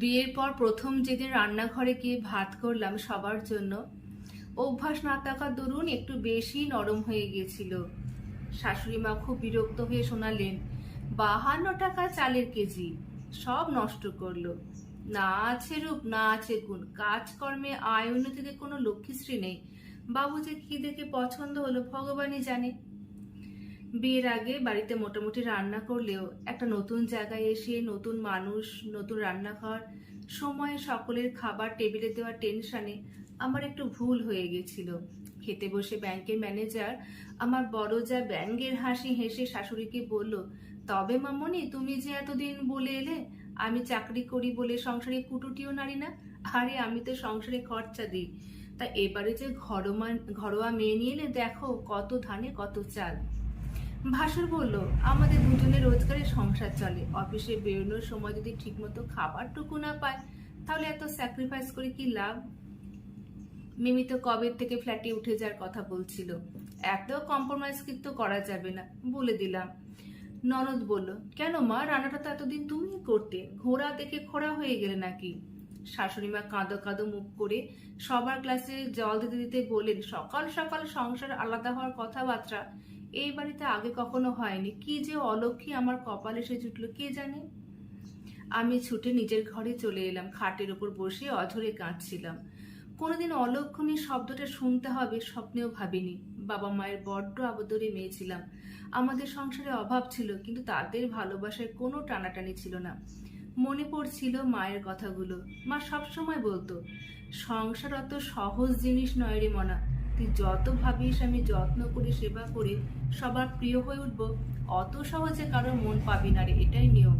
বিয়ের পর প্রথম যেদিন রান্নাঘরে গিয়ে ভাত করলাম সবার জন্য, অভ্যাস না থাকার দরুন একটু বেশি নরম হয়ে গিয়েছিল। শাশুড়ি মা খুব বিরক্ত হয়ে শোনালেন, বাহান্ন টাকা চালের কেজি, সব নষ্ট করল। না আছে রূপ, না আছে গুণ, কাজকর্মে আয় উন্নতিতে কোনো লক্ষ্মীশ্রী নেই। বাবু যে কি দেখে পছন্দ হলো ভগবানই জানে। বিয়ের আগে বাড়িতে মোটামুটি রান্না করলেও একটা নতুন জায়গায় এসে নতুন মানুষ, নতুন রান্নাঘর, সময়ে সকলের খাবার টেবিলে দেওয়ার টেনশানে আমার একটু ভুল হয়ে গেছিল। খেতে বসে ব্যাংকের ম্যানেজার আমার বড় যা ব্যাঙ্গের হাসি হেসে শাশুড়িকে বলল, তবে মামনি, তুমি যে এতদিন বলে এলে, আমি চাকরি করি বলে সংসারে কুটুটিও নারী না, আরে আমি তো সংসারে খরচা দিই। তা এবারে যে ঘরোয়া ঘরোয়া মেয়ে নিয়ে এলে দেখো কত ধানে কত চাল। ভাসুর বলল, আমাদের দুজনে রোজগারে সংসার চলে। অফিসে বেরোনোর সময় যদি ঠিকমতো খাবারটুকু না পায়, তাহলে এত স্যাক্রিফাইস করে কি লাভ? মিমি তো কবে থেকে ফ্ল্যাটে উঠে যাওয়ার কথা বলছিল। এত কম্প্রোমাইজ কিন্তু করা যাবে না। বলে দিলাম। ননদ বলল, কেন মা? রান্নাটা তো এতদিন তুমি করতে। ঘোড়া দেখে খোড়া হয়ে গেলে নাকি? শাশুড়ি মা কাঁদো কাঁদো মুখ করে সবার ক্লাসে জল দিতে দিতে বললেন, সকাল সকাল সংসার আলাদা হওয়ার কথাবার্তা। এই বাড়িতে আগে কখনো হয়নি। কি যে অলক্ষী আমার কপালে এসে জুটলো, কে জানে? আমি ছুটে নিজের ঘরে চলে এলাম, খাটের ওপর বসে অঝরে কাঁদছিলাম। কোনোদিন অলক্ষণী শব্দটা শুনতে হবে স্বপ্নেও ভাবিনি। বাবা মায়ের বড্ড আবদরে মেয়ে ছিলাম আমাদের সংসারে অভাব ছিল, কিন্তু তাদের ভালোবাসায় কোনো টানাটানি ছিল না। মনে পড়ছিল মায়ের কথাগুলো। মা সবসময় বলতো, সংসার অত সহজ জিনিস নয় রে মনা তুই যত ভাবিস, আমি যত্ন করে, সেবা করে, সবার প্রিয় হয়ে উঠব, অত সহজে কারোর মন পাবি না রে, এটাই নিয়ম।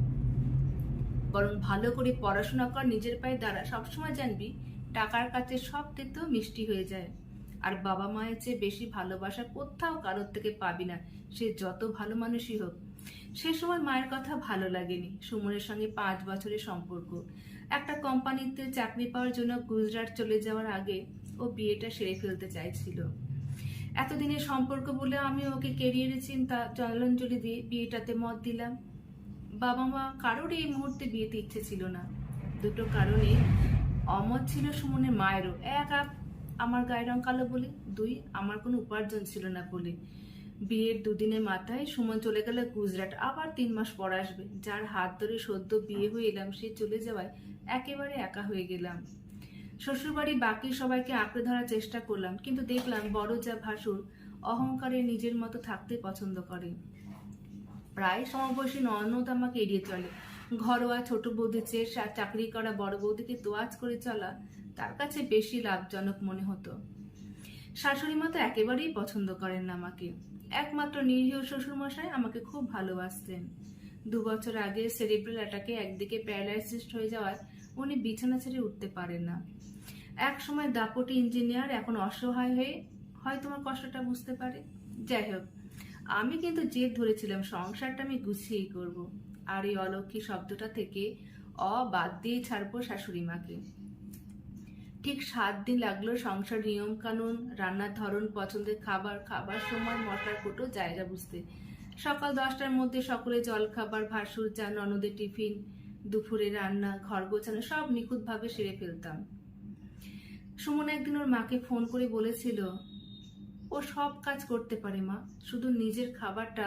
বরং ভালো করে পড়াশোনা কর, নিজের পায়ে দাঁড়া, সবসময় জানবি, টাকার কাছে সব তেতো মিষ্টি হয়ে যায়। আর বাবা মায়ের চেয়ে বেশি ভালোবাসা কোথাও কারোর থেকে পাবি না, সে যত ভালো মানুষই হোক। সে সময় মায়ের কথা ভালো লাগেনি। সুমনের সঙ্গে পাঁচ বছরের সম্পর্ক। একটা কোম্পানিতে চাকরি পাওয়ার জন্য গুজরাট চলে যাওয়ার আগে ও বিয়েটা সেরে ফেলতে চাইছিল। এতদিনের সম্পর্ক বলে আমি ওকে কেরিয়ারে চিন্তা জলাঞ্জলি দিয়ে বিয়েটাতে মত দিলাম। বাবা মা কারোর এই মুহূর্তে বিয়েতে ইচ্ছে ছিল না। দুটো কারণে অমত ছিল সুমনের মায়েরও। এক আমার গায়ের রং কালো বলে, দুই আমার কোনো উপার্জন ছিল না বলে। বিয়ের দুদিনের মাথায় সুমন চলে গেল গুজরাট। আবার তিন মাস পর আসবে। যার হাত ধরে সদ্য বিয়ে হয়ে এলাম, সে চলে যাওয়ায় একেবারে একা হয়ে গেলাম। শ্বশুরবাড়ি বাকি সবাইকে আঁকড়ে ধরার চেষ্টা করলাম, কিন্তু দেখলাম বড় যা ভাসুর অহংকারে নিজের মতো থাকতে পছন্দ করে। প্রায় সমবয়সী ননদ আমাকে এড়িয়ে চলে। ঘরোয়া ছোট বৌদির চেয়ে চাকরি করা বড় বৌদিকে তোয়াজ করে চলা, তার কাছে বেশি লাভজনক মনে হতো। শাশুড়ি মা তো একেবারেই পছন্দ করেন না আমাকে। একমাত্র নিরীহ শ্বশুরমশাই আমাকে খুব ভালোবাসতেন। দু বছর আগে সেরিব্রাল অ্যাটাকে একদিকে প্যারালাইসিস হয়ে যাওয়ায় উনি বিছানা ছেড়ে উঠতে পারেন না। এক সময় দাপটি ইঞ্জিনিয়ার এখন অসহায় হয়ে হয় তোমার কষ্টটা বুঝতে পারে? যাই হোক, আমি কিন্তু জেদ ধরেছিলাম সংসারটা আমি গুছিয়েই করব। আর এই অলক্ষী শব্দটা থেকে অ বাদ দিয়ে ছাড়বো শাশুড়ি মাকে। ঠিক সাত দিন লাগল সংসার নিয়ম কানুন রান্নার ধরন, পছন্দের খাবার খাবার সময় মশলার কোটো, জায়গা বুঝতে। সকাল দশটার মধ্যে সকলে জল খাবার ভাসুর চা, ননদের টিফিন, দুপুরে রান্না, ঘর গোছানো, সব নিখুঁতভাবে সেরে ফেলতাম। সুমন একদিন ওর মাকে ফোন করে বলেছিল, ও সব কাজ করতে পারে মা, শুধু নিজের খাবারটা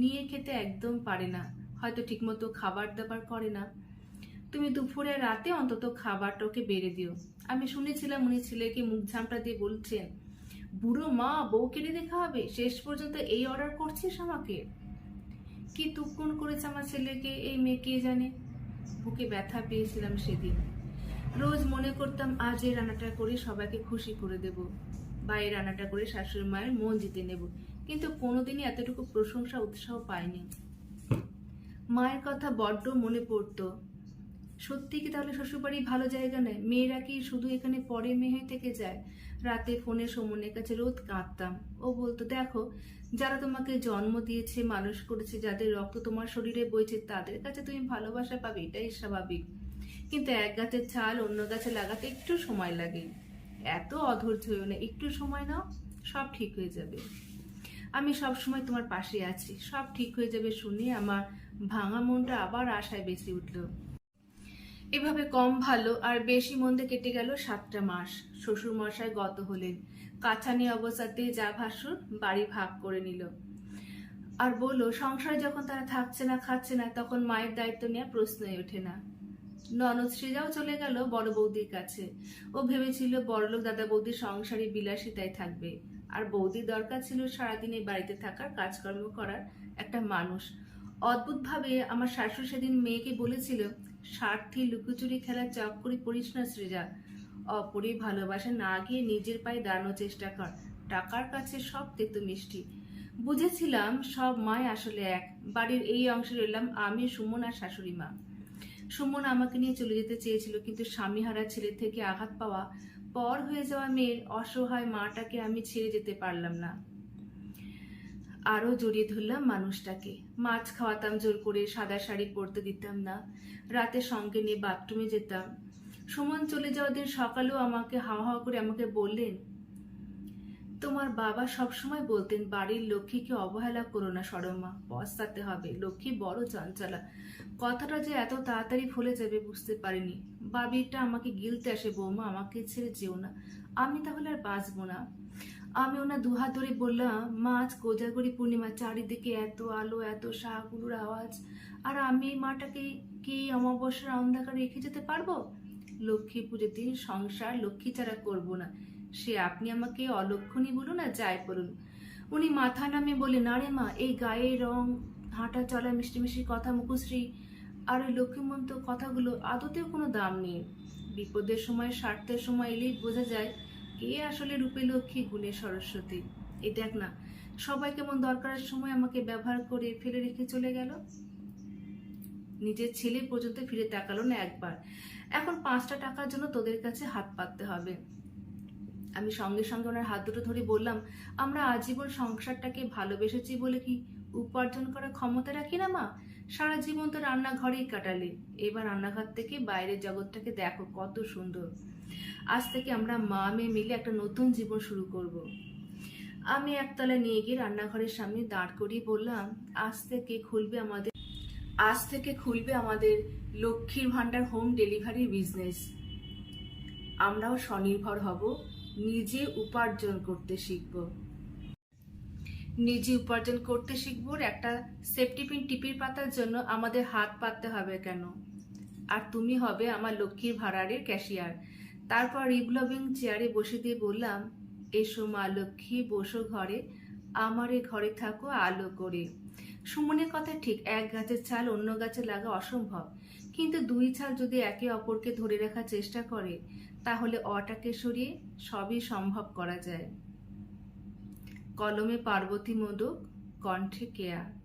নিয়ে খেতে একদম পারে না, হয়তো ঠিকমতো খাবার দাবার করে না। তুমি দুপুরে রাতে অন্তত খাবারটা ওকে বেড়ে দিও। আমি শুনেছিলাম উনি ছেলেকে মুখ ঝামটা দিয়ে বলছেন, বুড়ো মা বউ কেড়ে দেখা হবে? শেষ পর্যন্ত এই অর্ডার করছিস আমাকে? কি তুকুন করেছে আমার ছেলেকে, এই মেয়ে কে জানে? বুকে ব্যথা পেয়েছিলাম সেদিন। রোজ মনে করতাম আজ এই রান্নাটা করে সবাইকে খুশি করে দেব বা এই রান্নাটা করে শাশুড়ি মায়ের মন জিতে নেব। কিন্তু কোনোদিনই এতটুকু প্রশংসা, উৎসাহ পাইনি। মায়ের কথা বড্ড মনে পড়তো। সত্যি কি তাহলে শ্বশুরবাড়ি ভালো জায়গা নেয়? মেয়েরা কি শুধু এখানে পরে মেয়ে হয়ে থেকে যায়? রাতে ফোনে সমনের কাছে রোদ কাঁদতাম। ও বলতো, দেখো, যারা তোমাকে জন্ম দিয়েছে, মানুষ করেছে, যাদের রক্ত তোমার শরীরে বইছে, তাদের কাছে তুমি ভালোবাসা পাবে, এটাই স্বাভাবিক। কিন্তু এক গাছের ছাল, অন্য গাছে লাগাতে একটু সময় লাগে। এত অধৈর্য হয়েও না, একটু সময় নাও, সব ঠিক হয়ে যাবে। আমি সব সময় তোমার পাশে আছি, সব ঠিক হয়ে যাবে শুনে আমার ভাঙা মনটা আবার আশায় বেঁচে উঠল। এভাবে কম ভালো আর বেশি মন্দে কেটে গেল সাতটা মাস। শ্বশুর মশাই গত হলেন। কাছানি অবস্থাতেই যা ভাসুর বাড়ি ভাগ করে নিল। আর বলল, সংসারে যখন তারা থাকছে না, খাচ্ছে না, তখন মায়ের দায়িত্ব নেওয়া প্রশ্নই ওঠে না। ননদ সৃজাও চলে গেল বড় বৌদির কাছে। ও ভেবেছিল, বড়লোক দাদা বৌদির সংসারী বিলাসিতায় থাকবে। আর বৌদির দরকার ছিল সারাদিন এই বাড়িতে থাকার, কাজকর্ম করার একটা মানুষ। অদ্ভুতভাবে আমার শাশুড়ি সেদিন মেয়েকে বলেছিল স্বার্থী লুকোচুরি খেলার চক্করি পড়িস না সৃজা। অপরি ভালোবাসা না গিয়ে নিজের পায়ে দাঁড়ানোর চেষ্টা কর। টাকার কাছে সব তেতো মিষ্টি। বুঝেছিলাম সব মায় আসলে এক। বাড়ির এই অংশে রইলাম আমি, সুমন আর শাশুড়ি মা। সুমন আমাকে নিয়ে চলে যেতে চেয়েছিল কিন্তু স্বামীহারা ছেলে থেকে আঘাত পাওয়া পর হয়ে যাওয়া মেয়ের অসহায় মাটাকে আমি ছেড়ে যেতে পারলাম না। আরও জড়িয়ে ধরলাম মানুষটাকে। মাছ খাওয়াতাম, জোর করে সাদা শাড়ি পরতে দিতাম না। রাতে সঙ্গে নিয়ে বাথরুমে যেতাম। সুমন চলে যাওয়ার দিন সকালেও আমাকে হাওয়া হাওয়া করে আমাকে বললেন, তোমার বাবা সবসময় বলতেন, বাড়ির লক্ষ্মীকে অবহেলা করো না সরমা পস্তাতে হবে। লক্ষ্মী বড় চঞ্চলা। কথাটা যে এত তাড়াতাড়ি ফলে যাবে বুঝতে পারিনি। বাবিটা আমাকে গিলতে আসে, বৌমা, আমাকে ছেড়ে যেও না। আমি তাহলে আর বাঁচবো না। আমি ওনার দুহাত ধরে বললাম মা আজ কোজাগরি পূর্ণিমা, চারিদিকে এত আলো, এত শাহগুলোর আওয়াজ। আর আমি মাটাকে কি অমাবস্যার অন্ধকারে রেখে যেতে পারব? লক্ষ্মী পুজোর দিন সংসার লক্ষ্মী ছাড়া করব না। সে আপনি আমাকে অলক্ষণী বলুন আর যাই বলুন। উনি মাথা নামে বলে না রে মা, এই গায়ে রং, হাঁটা চলা, মিষ্টি মিষ্টি কথা মুখশ্রী আর ওই লক্ষ্মীমন্ত কথাগুলো আদতেও কোনো দাম নেই। বিপদের সময়, স্বার্থের সময় এলেই বোঝা যায় কে আসলে রূপে লক্ষ্মী, গুণে সরস্বতী। এই দেখ না। সবাই কেমন দরকারের সময় আমাকে ব্যবহার করে ফেলে রেখে চলে গেল? নিজের ছেলে পর্যন্ত ফিরে তাকালো না একবার। এখন পাঁচটা টাকার জন্য তোদের কাছে হাত পাততে হবে। আমি সঙ্গে সঙ্গে ওনার হাত দুটো ধরে বললাম, আমরা আজীবন সংসারটাকে ভালোবেসেছি বলে কি উপার্জন করার ক্ষমতা রাখি না, মা? সারা জীবন তো রান্নাঘরেই কাটালে। এবার রান্নাঘর থেকে বাইরের জগৎটাকে দেখো কত সুন্দর। আজ থেকে আমরা মা, মেয়ে মিলে একটা নতুন জীবন শুরু করব। আমি একতলায় নিয়ে গিয়ে রান্নাঘরের সামনে দাঁড় করিয়ে বললাম, আজ থেকে খুলবে আমাদের, আজ থেকে খুলবে আমাদের লক্ষ্মীর ভাণ্ডার হোম ডেলিভারি বিজনেস। আমরাও স্বনির্ভর হব, নিজে উপার্জন করতে শিখব। নিজে উপার্জন করতে শিখব একটা সেফটি পিন টিপির পাতার জন্য আমাদের হাত পাততে হবে কেন? আর তুমি হবে আমার লক্ষ্মীর ভাড়ারের ক্যাশিয়ার। তারপর রিভলভিং চেয়ারে বসে দিয়ে বললাম, এসো মা লক্ষ্মী, বসো ঘরে, আমারে ঘরে থাকো, আলো করে। সুমনের কথা ঠিক এক গাছের ছাল, অন্য গাছে লাগা অসম্ভব। কিন্তু দুই ছাল যদি একে অপরকে ধরে রাখার চেষ্টা করে, তাহলে অটাকে সরিয়ে সবই সম্ভব করা যায়। কলমে পার্বতী মোদক, কণ্ঠে কেয়া।